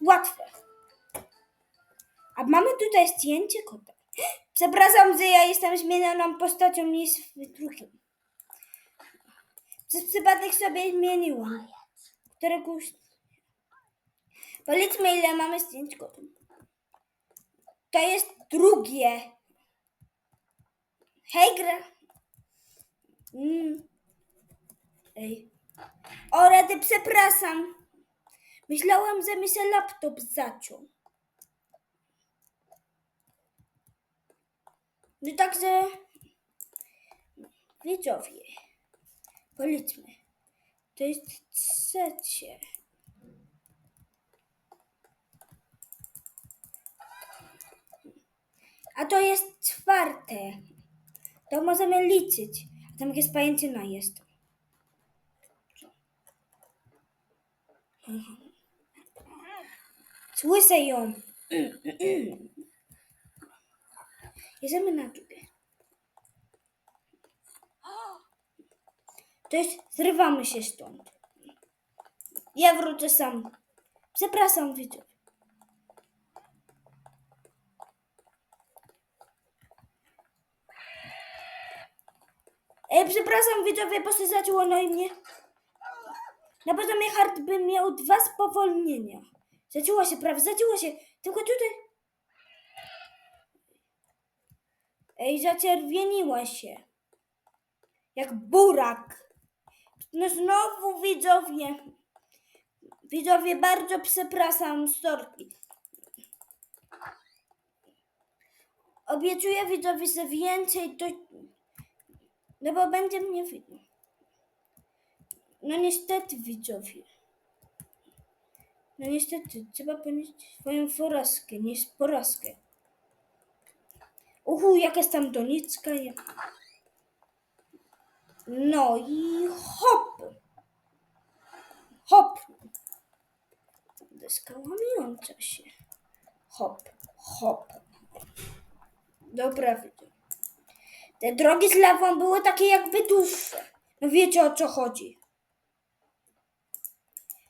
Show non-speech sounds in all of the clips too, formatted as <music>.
Łatwe. A mamy tutaj zdjęcie kota. Przepraszam, że ja jestem zmienioną postacią niż w drugim. Przez przypadek sobie zmieniłam. Któregoś... Powiedzmy, ile mamy zdjęć kota. To jest drugie. Hej, gra. Mm. Ej. O, rady, przepraszam. Myślałam, że mi się laptop zaciął. No także, widzowie, powiedzmy, to jest trzecie. A to jest czwarte. To możemy liczyć. A tam jakieś pajęczyna jest. Słyszę ją. Jedziemy na dół. To jest, zrywamy się stąd. Ja wrócę sam. Przepraszam, widzów. Ej, przepraszam, widzowie, bo się zaczęło na mnie. Na poziomie hard bym miał dwa spowolnienia. Zacięło się, prawie zacięło się. Tylko tutaj. Ej, zaczerwieniła się. Jak burak. No znowu widzowie. Widzowie, bardzo przepraszam, sorki. Obiecuję widzowie, że więcej to... No bo będzie mnie widno. No niestety widzowie. No niestety, trzeba ponieść swoją porażkę, nie porażkę. Uhu, jakaś tam donicka. je- No i hop. Hop. Deska łamiąca się. Hop, hop. Dobra, widzę. Te drogi z lawą były takie jakby dłuższe. No wiecie o co chodzi.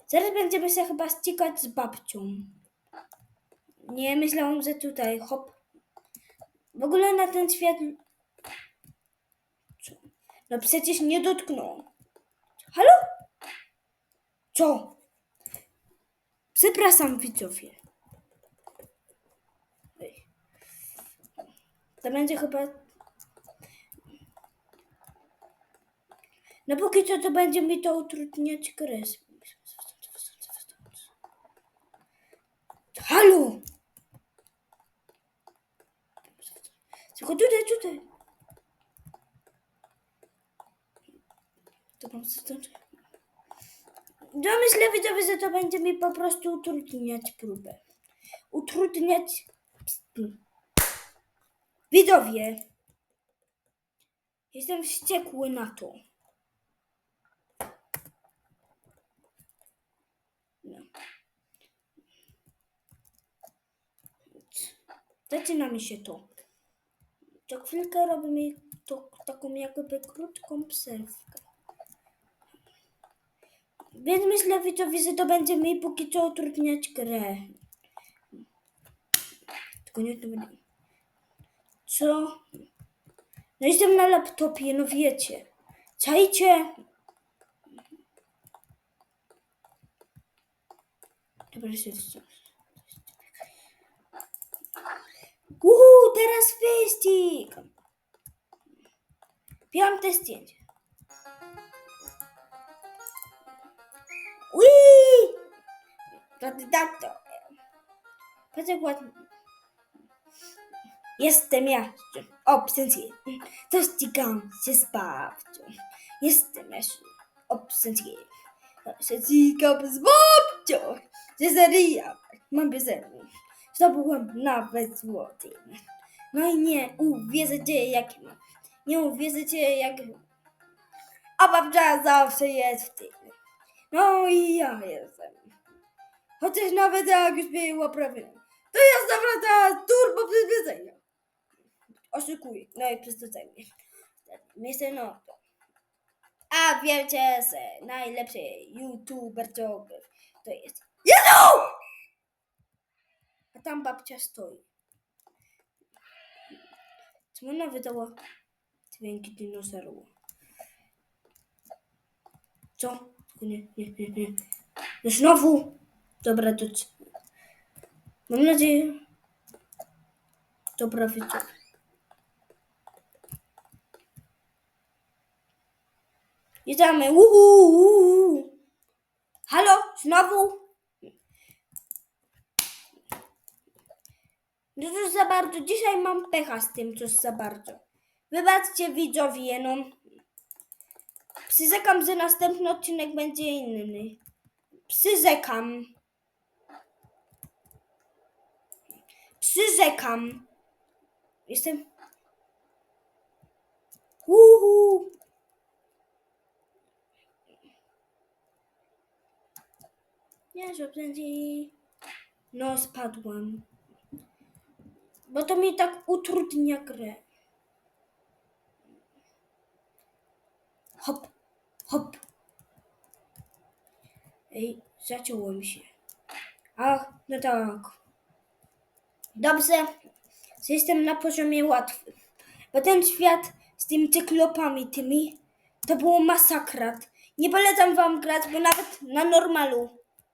Zaraz będziemy się chyba ścigać z babcią. Nie, myślałam, że tutaj, hop. W ogóle na ten świat... Co? No przecież nie dotknął. Halo? Co? Przepraszam, widzowie. To będzie chyba... No póki co to będzie mi to utrudniać grę. Halo! Tylko tutaj, tutaj. To mam stąd. Ja myślę, widzowie, że to będzie mi po prostu utrudniać próbę. Utrudniać. Widzowie. Jestem wściekły na to. No. Zaczyna mi się to. Co chwilkę robimy to, taką jakby krótką przerwkę. Więc myślę, że to będzie mi póki co utrudniać grę. Tylko nie to będzie. Co? No jestem na laptopie, no wiecie. Czajcie. Dobra, się wstrzymać. Uhu, teraz wyścig! Piąte zdjęcie. Ui! Kandydato. Patrz ładnie. Jestem ja, obsencję. To ścigam się z babcią. Jestem ja, obsencję. Się ścigam z babcią. Cesaria. Mam piosenkę. Zdobyłem nawet złoty. No i nie uwierzycie jak mam. Nie uwierzycie jak... A babcia zawsze jest w tym. No i ja jestem. Chociaż nawet jak już było prawie. To jest naprawdę turbo przyzwyczajenia. Oszukuję. No i przyzwyczajenie. Myślę no to. A wiecie, że najlepszy youtuber to jest... Jezu! Tam babcia stoi. Czemu ona wydała dźwięki dinozauru? Co? Nie, nie, nie, nie. No znowu? Dobra, to Mam nadzieję... Dobra, widzę. Jedziemy. Uhu. Halo? Znowu? No to za bardzo. Dzisiaj mam pecha z tym, coś za bardzo. Wybaczcie widzowie, no. Przyzekam, że następny odcinek będzie inny. Przyzekam. Przyzekam. Jestem... Uhu. Nie, że będzie... No, spadłam. Bo to mi tak utrudnia grę. Hop, hop. Ej, zacięło mi się. Ach, no tak. Dobrze, jestem na poziomie łatwym. Bo ten świat z tymi cyklopami tymi, to było masakrat. Nie polecam wam grać, bo nawet na normalu.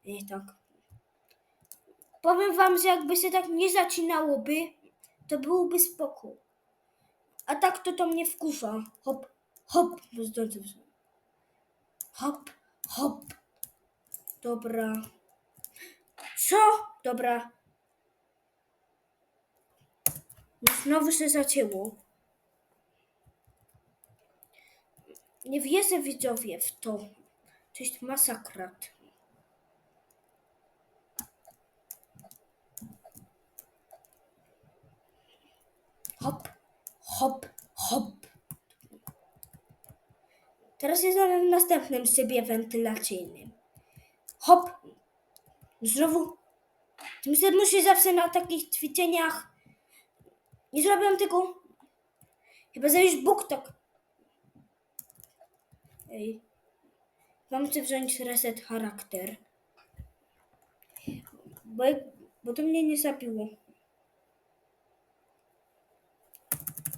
Nie tak. Powiem wam, że jakby się tak nie zacinałoby, to byłby spokój. A tak to to mnie wkurza. Hop, hop, zdążę. Hop, hop. Dobra. Co? Dobra. No Znowu się zacięło. Nie wierzę widzowie w to. To jest masakrat. Hop, hop, hop. Teraz jestem w następnym szybie wentylacyjnym. Hop. Znowu. Myślę, muszę zawsze na takich ćwiczeniach. Nie zrobiłem tego. Chyba Bóg tak. Ej. Wam chcę wziąć reset charakter. Bo, bo to mnie nie zabiło.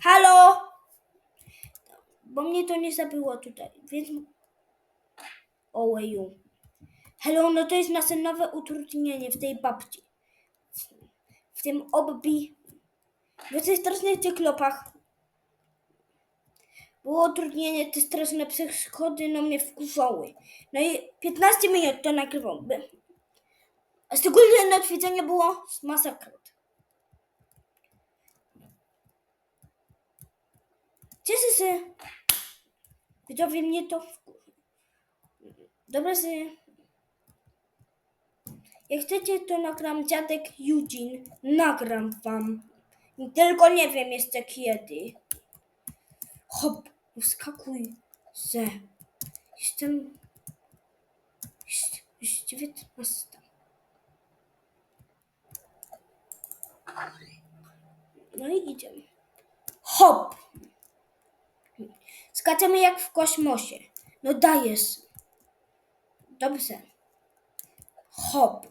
Halo! Bo mnie to nie zabiło tutaj, więc... Ojeju. Hello, no to jest nasze nowe utrudnienie w tej babci. W tym obbi... W tych strasznych cyklopach. Było utrudnienie, te straszne przeszkody no mnie wkurzały. No i 15 minut to nagrywam. A szczególnie na ćwiczenie było z Cieszę się. Widzowie mnie to wkur... Dobra, że... Jak chcecie, to nagram dziadek Eugene. Nagram wam. Tylko nie wiem jeszcze kiedy. Hop, wskakuj ze. Jestem... Jest, jest 19. No i idziemy. Hop! Skaczemy jak w kosmosie. No dajesz. Dobrze. Hop.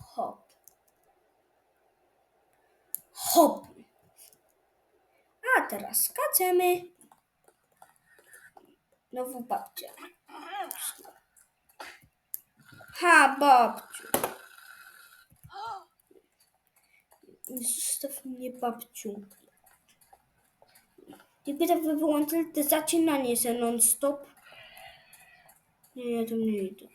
Hop. Hop. A teraz skaczemy. Znowu babcia. Ha, babciu. <gasps> Zostaw mnie, babciu. Gdyby tak wyłączyli to zaczynanie się non-stop. Nie, ja tam nie idę.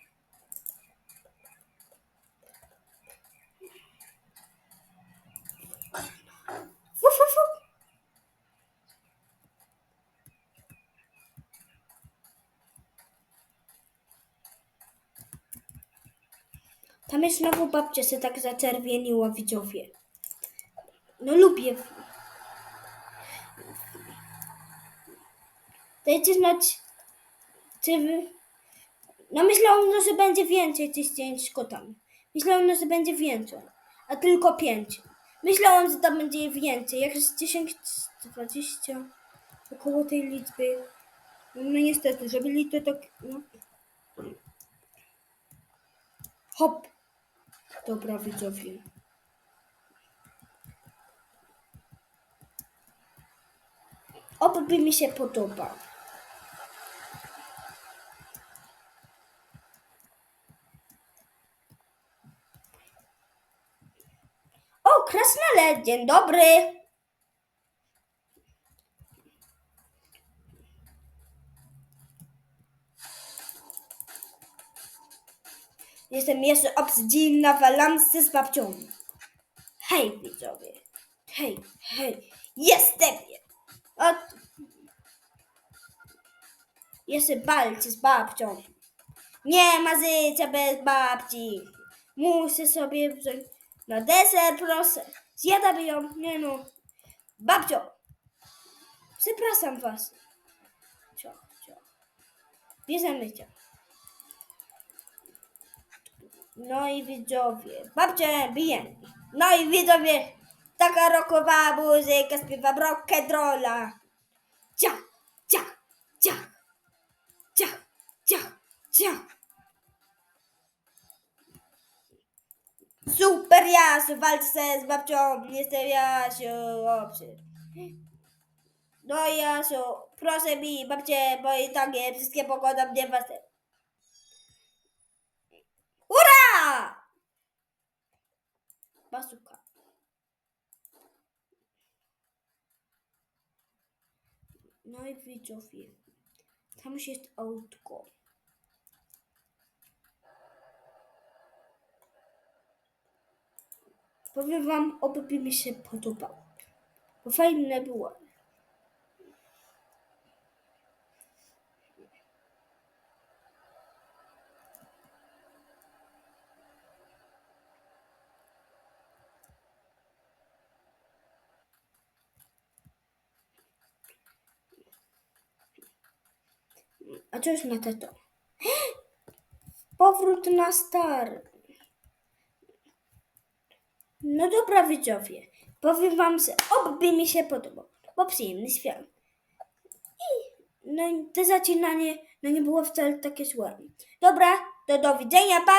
Tam jest znowu babcia się tak zaczerwieniła, widzowie. No lubię. Dajcie znać, czy wy... No myślałam, no, że będzie więcej tych zdjęć z kotami. Myślałam, no, że będzie więcej, a tylko pięć. Myślałam, że tam będzie więcej, jak jest 10, 20, około tej liczby. No niestety, zrobili to tak, no. Hop, Dobra, widzowie. Oby mi się podoba. O, krasnale, dzień dobry. Jestem jeszcze obsydzin na walance z babcią. Hej, widzowie. Hej, hej. Jestem. Od... Jeszcze walczy z babcią. Nie ma życia bez babci. Muszę sobie wziąć na deser, proszę. Zjadam ją. Nie no. Babcio. Przepraszam was. Ciach, ciach. Bierzemy cię. No i widzowie. Babcie, bije. No i widzowie. Taka rokowa muzyka śpiewa rock'n'rolla. Ciach, ciach, ciach. Ciach, ciach, ciach. Super Jasiu, walczę z babcią, jestem Jasiu, obcy. No Jasiu, proszę mi, babcie, bo i tak nie wszystkie pogoda mnie was. Ura! Basuka. No i widzowie, tam już jest autko. Powiem wam, oby mi się podobało. Bo fajne było. A co jest na tato? <gasps> Powrót na stary. No dobra, widzowie. Powiem wam, że oby mi się podobał. Bo przyjemny świąt. I no, to zaczynanie no nie było wcale takie złe. Dobra, to do widzenia, pa!